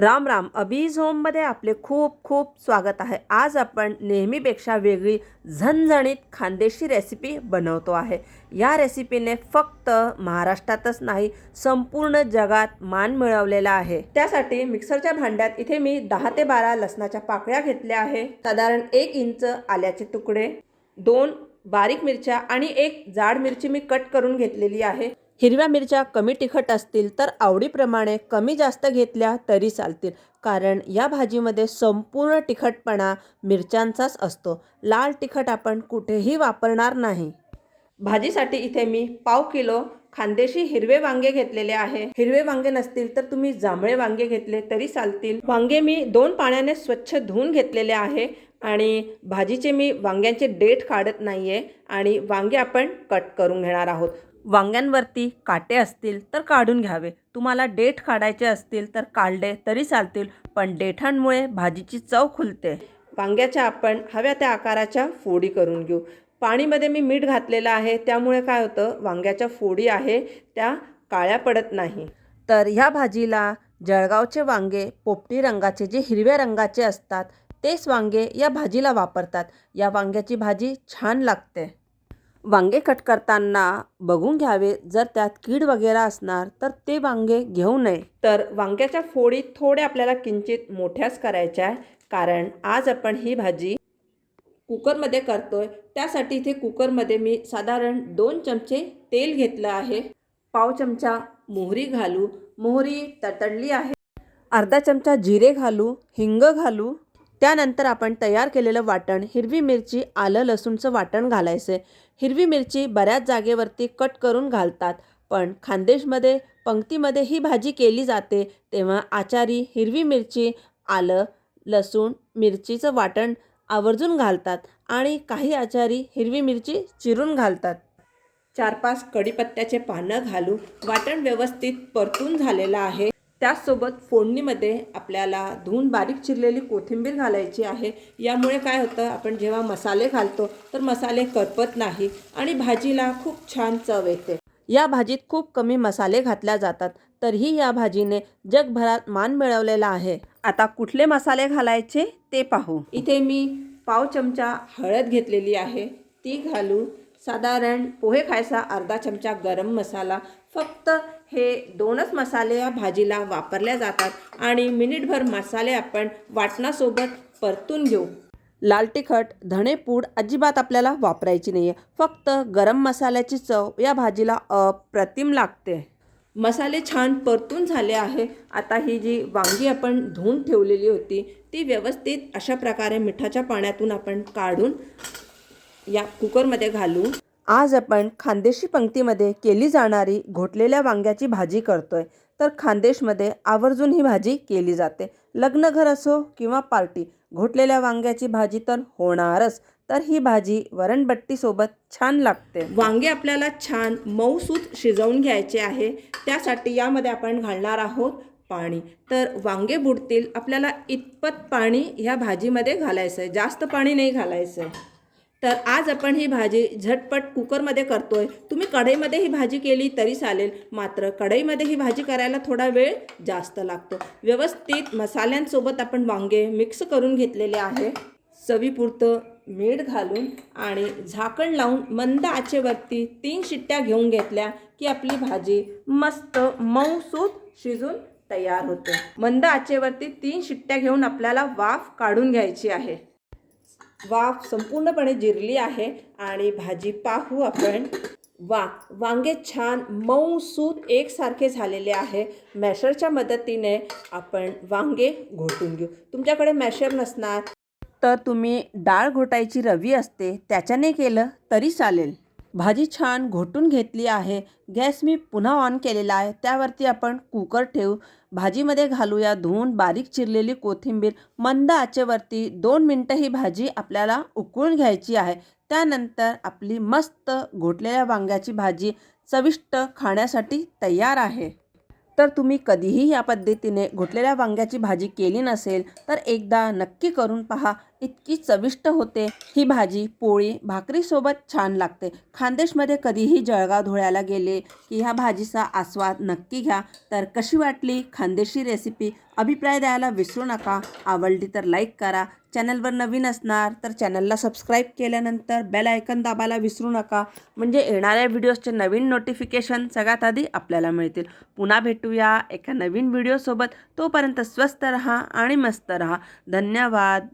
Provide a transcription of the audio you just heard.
राम राम. अबीज होममध्ये आपले खूप खूप स्वागत आहे. आज आपण नेहमीपेक्षा वेगळी झणझणीत खानदेशी रेसिपी बनवतो आहे. या रेसिपीने फक्त महाराष्ट्रातच नाही संपूर्ण जगात मान मिळवलेला आहे. त्यासाठी मिक्सरच्या भांड्यात इथे मी दहा ते बारा लसणाच्या पाकळ्या घेतल्या आहे. साधारण एक इंच आल्याचे तुकडे दोन बारीक मिरच्या आणि एक जाड मिरची मी कट करून घेतलेली आहे. हिरव्या मिरच्या कमी तिखट असतील तर आवडीप्रमाणे कमी जास्त घेतल्या तरी चालतील. कारण या भाजीमध्ये संपूर्ण तिखटपणा मिरच्यांचाच असतो. लाल तिखट आपण कुठेही वापरणार नाही. भाजीसाठी इथे मी पाव किलो खानदेशी हिरवे वांगे घेतलेले आहे. हिरवे वांगे नसतील तर तुम्ही जांभळे वांगे घेतले तरी चालतील. वांगे मी दोन पाण्याने स्वच्छ धुवून घेतलेले आहे आणि भाजीचे मी वांग्यांचे डेट काढत नाही आहे आणि वांगे आपण कट करून घेणार आहोत. वांग्यांवरती काटे असतील तर काढून घ्यावे. तुम्हाला डेठ काढायचे असतील तर काढले तरी चालतील पण डेठांमुळे भाजीची चव खुलते. वांग्याच्या आपण हव्या त्या आकाराच्या फोडी करून घेऊ. पाणीमध्ये मी मीठ घातलेलं आहे त्यामुळे काय होतं वांग्याच्या फोडी आहे त्या काळ्या पडत नाही. तर ह्या भाजीला जळगावचे वांगे पोपटी रंगाचे जे हिरव्या रंगाचे असतात तेच वांगे या भाजीला वापरतात. या वांग्याची भाजी छान लागते. वांगे कट करताना बघून घ्यावे. जर त्यात कीड वगैरे असणार तर ते वांगे घेऊ नये. तर वांग्याच्या फोडी थोड्या आपल्याला किंचित मोठ्याच करायच्या आहे कारण आज आपण ही भाजी कुकरमध्ये करतोय. त्यासाठी इथे कुकरमध्ये मी साधारण दोन चमचे तेल घेतलं आहे. पाव चमचा मोहरी घालू. मोहरी तडतडली आहे. अर्धा चमचा जिरे घालू. हिंग घालू. त्यानंतर आपण तयार केलेलं वाटण हिरवी मिरची आलं लसूणचं वाटण घालायचं. हिरवी मिरची बऱ्याच जागेवरती कट करून घालतात पण खानदेशमध्ये पंक्तीमध्ये ही भाजी केली जाते तेव्हा आचारी हिरवी मिरची आलं लसूण मिरचीचं वाटण आवर्जून घालतात आणि काही आचारी हिरवी मिरची चिरून घालतात. चार पाच कढीपत्त्याचे पानं घालून वाटण व्यवस्थित परतून झालेलं आहे. त्याचसोबत फोडणीमध्ये आपल्याला धुवून बारीक चिरलेली कोथिंबीर घालायची आहे. यामुळे काय होतं आपण जेव्हा मसाले घालतो तर मसाले करपत नाही आणि भाजीला खूप छान चव येते. या भाजीत खूप कमी मसाले घातल्या जातात तरीही या भाजीने जगभरात मान मिळवलेला आहे. आता कुठले मसाले घालायचे ते पाहू. इथे मी पाव चमचा हळद घेतलेली आहे ती घालू साधारण पोहे खायचा अर्धा चमचा गरम मसाला फक्त हे दोनच मसाले या भाजीला वापरल्या जातात आणि मिनिटभर मसाले आपण वाटणासोबत परतून घेऊ. लाल तिखट धणेपूड अजिबात आपल्याला वापरायची नाही आहे फक्त गरम मसाल्याची चव या भाजीला अप्रतिम लागते. मसाले छान परतून झाले आहे. आता ही जी वांगी आपण धुवून ठेवलेली होती ती व्यवस्थित अशा प्रकारे मिठाच्या पाण्यातून आपण काढून या कुकरमध्ये घालू आज आपण खानदेशी पंक्तीमध्ये केली जाणारी घोटलेल्या वांग्याची भाजी करतोय. तर खानदेशमध्ये आवर्जून ही भाजी केली जाते. लग्नघर असो किंवा पार्टी घोटलेल्या वांग्याची भाजी तर होणारच. तर ही भाजी वरणबट्टीसोबत छान लागते. वांगे आपल्याला छान मऊसूत शिजवून घ्यायचे आहे. त्यासाठी यामध्ये आपण घालणार आहोत पाणी. तर वांगे बुडतील आपल्याला इतपत पाणी ह्या भाजीमध्ये घालायचं आहे जास्त पाणी नाही घालायचं आहे तर आज आपण ही भाजी झटपट कुकरमध्ये करतोय. तुम्ही कढईमध्ये ही भाजी केली तरी चालेल. मात्र कढईमध्ये ही भाजी करायला थोडा वेळ जास्त लागतो. व्यवस्थित मसाल्यांसोबत आपण वांगे मिक्स करून घेतलेले आहे. चवीपुरतं मीठ घालून आणि झाकण लावून मंद आचेवरती तीन शिट्ट्या घेऊन घेतल्या की आपली भाजी मस्त मऊसूत शिजून तयार होते. मंद आचेवरती तीन शिट्ट्या घेऊन आपल्याला वाफ काढून घ्यायची आहे. वाफ संपूर्णपणे जिरली आहे आणि भाजी पाहू आपण. वा वांगे छान मऊ सूत एकसारखे झालेले आहे. मॅशरच्या मदतीने आपण वांगे घोटून घेऊ. तुमच्याकडे मॅशर नसणार. तर तुम्ही डाळ घोटायची रवी असते त्याच्याने केलं तरी चालेल. भाजी छान घोटून घेतली आहे. गॅस मी पुन्हा ऑन केलेला आहे. त्यावरती आपण कुकर ठेवू. भाजीमध्ये घालूया धुवून बारीक चिरलेली कोथिंबीर. मंद आचेवरती दोन मिनटं ही भाजी आपल्याला उकळून घ्यायची आहे. त्यानंतर आपली मस्त घोटलेल्या वांग्याची भाजी चविष्ट खाण्यासाठी तयार आहे. तर तुम्ही कधीही या पद्धतीने घोटलेल्या वांग्याची भाजी केली नसेल तर एकदा नक्की करून पहा. इतकी चविष्ट होते. ही भाजी पोळी भाकरीसोबत छान लागते. खानदेशमध्ये कधीही जळगाव धुळ्याला गेले की ह्या भाजीचा आस्वाद नक्की घ्या. तर कशी वाटली खानदेशी रेसिपी अभिप्राय द्यायला विसरू नका. आवडली तर लाईक करा. चॅनलवर नवीन असणार तर चॅनलला सबस्क्राईब केल्यानंतर बेल आयकन दाबायला विसरू नका. म्हणजे येणाऱ्या व्हिडिओजचे नवीन नोटिफिकेशन सगळ्यात आधी आपल्याला मिळतील. पुन्हा भेटूया एका नवीन व्हिडिओसोबत तोपर्यंत स्वस्त रहा आणि मस्त रहा. धन्यवाद.